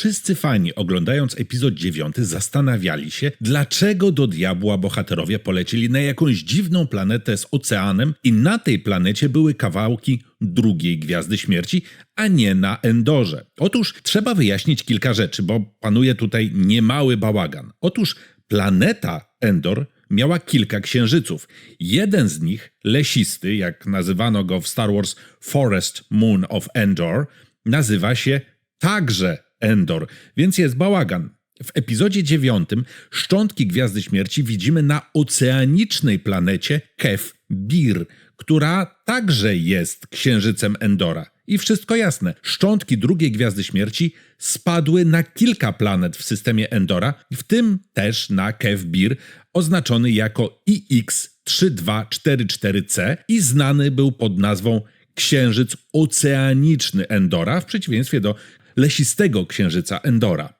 wszyscy fani oglądając epizod 9 zastanawiali się, dlaczego do diabła bohaterowie polecieli na jakąś dziwną planetę z oceanem i na tej planecie były kawałki drugiej Gwiazdy Śmierci, a nie na Endorze. Otóż trzeba wyjaśnić kilka rzeczy, bo panuje tutaj niemały bałagan. Otóż planeta Endor miała kilka księżyców. Jeden z nich, lesisty, jak nazywano go w Star Wars Forest Moon of Endor, nazywa się także Endor, więc jest bałagan. W epizodzie dziewiątym szczątki Gwiazdy Śmierci widzimy na oceanicznej planecie Kef Bir, która także jest księżycem Endora. I wszystko jasne, szczątki drugiej Gwiazdy Śmierci spadły na kilka planet w systemie Endora, w tym też na Kef Bir, oznaczony jako IX3244C i znany był pod nazwą Księżyc Oceaniczny Endora, w przeciwieństwie do lesistego księżyca Endora.